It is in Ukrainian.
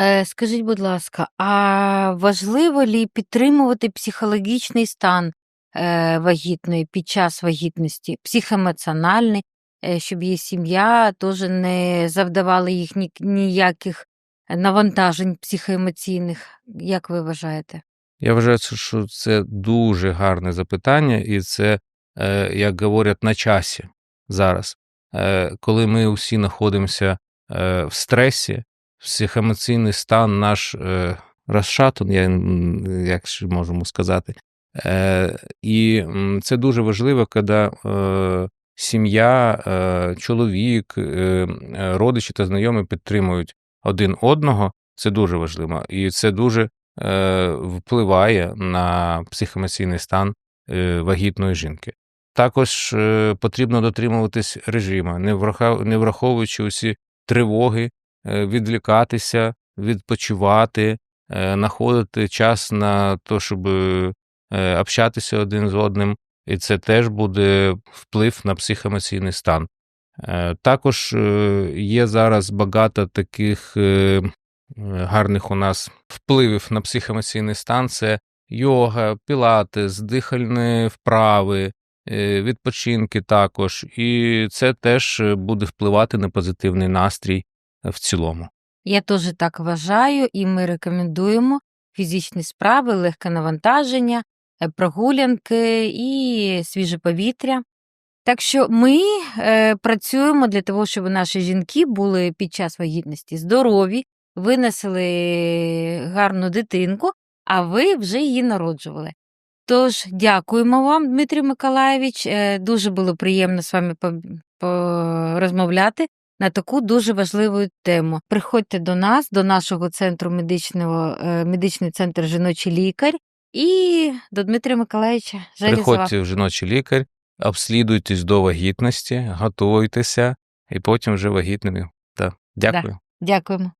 Е, скажіть, будь ласка, а важливо лі підтримувати психологічний стан е, вагітної під час вагітності, психоемоціональний, е, щоб її сім'я теж не завдавала їх ні- ніяких навантажень психоемоційних? Як ви вважаєте? Я вважаю, що це дуже гарне запитання, і це, е, як говорять, на часі зараз. Коли ми усі знаходимося в стресі, психоемоційний стан наш е, розшатан, я, як можемо сказати. Е, І це дуже важливо, коли е, сім'я, е, чоловік, е, родичі та знайомі підтримують один одного. Це дуже важливо. І це дуже е, впливає на психоемоційний стан е, вагітної жінки. Також е, потрібно дотримуватись режиму, не, враховуючи усі тривоги, відлікатися, відпочивати, е, знаходити час на те, щоб е, общатися один з одним, і це теж буде вплив на психоемоційний стан. Е, Також е, є зараз багато таких е, е, гарних у нас впливів на психоемоційний стан: це йога, пілатес, дихальні вправи, е, відпочинки також. І це теж е, буде впливати на позитивний настрій е, в цілому. Я теж так вважаю, і ми рекомендуємо фізичні справи, легке навантаження, е, прогулянки і свіже повітря. Так що ми е, працюємо для того, щоб наші жінки були під час вагітності здорові, винесли гарну дитинку, а ви вже її народжували. Тож дякуємо вам, Дмитрій Миколаєвич. Е, Дуже було приємно з вами по- порозмовляти на таку дуже важливу тему. Приходьте до нас, до нашого центру медичного, е, медичний центр жіночий лікар і до Дмитрія Миколаївича Железова. Приходьте в жіночий лікар, обслідуйтесь до вагітності, готуйтеся, і потім вже вагітними. Так. Дякую. Дякуємо.